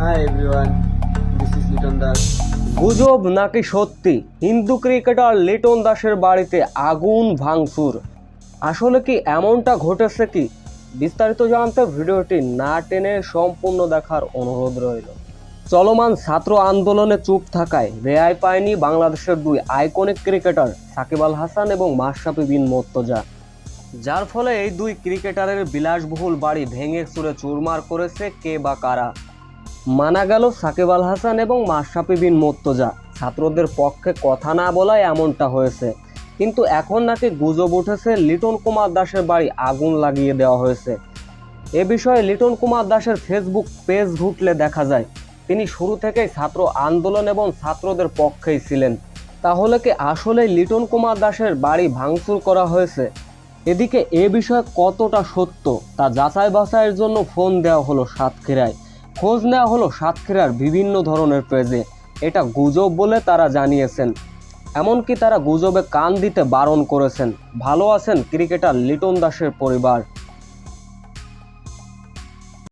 Hi everyone this is Liton Das গুজব নাকি সত্যি? হিন্দু ক্রিকেটার লিটন দাসের বাড়িতে আগুন ভাঙচুর। আসলে কি এমনটা ঘটেছে কি? বিস্তারিত জানতে ভিডিওটি না টেনে সম্পূর্ণ দেখার অনুরোধ রইল। চলমান ছাত্র আন্দোলনে চুপ থাকায় রেহাই পায়নি বাংলাদেশের দুই আইকনিক ক্রিকেটার সাকিব আল হাসান এবং মাশরাফি বিন মোর্তজা। যার ফলে এই দুই ক্রিকেটারের বিলাসবহুল বাড়ি ভেঙে চুরে চুরমার করেছে কে বা কারা। মানা গেল সাকিব আল হাসান এবং মাশরাফি বিন মোর্তজা। ছাত্রদের পক্ষে কথা না বলায় এমনটা হয়েছে। কিন্তু এখন নাকি গুজব উঠেছে লিটন কুমার দাসের বাড়ি আগুন লাগিয়ে দেওয়া হয়েছে। এ বিষয়ে লিটন কুমার দাসের ফেসবুক পেজ ঘুটলে দেখা যায়, তিনি শুরু থেকেই ছাত্র আন্দোলন এবং ছাত্রদের পক্ষেই ছিলেন। তাহলে কি আসলেই লিটন কুমার দাসের বাড়ি ভাঙচুর করা হয়েছে? এদিকে এ বিষয়ে কতটা সত্য তা যাচাই বাছাইয়ের জন্য ফোন দেওয়া হলো সাতক্ষীরায়। খোঁজ নেওয়া হলো সাতক্ষীরার বিভিন্ন ধরনের পেজে। এটা গুজব বলে তারা জানিয়েছেন। এমনকি তারা গুজবে কান দিতে বারণ করেছেন। ভালো আছেন ক্রিকেটার লিটন দাসের পরিবার।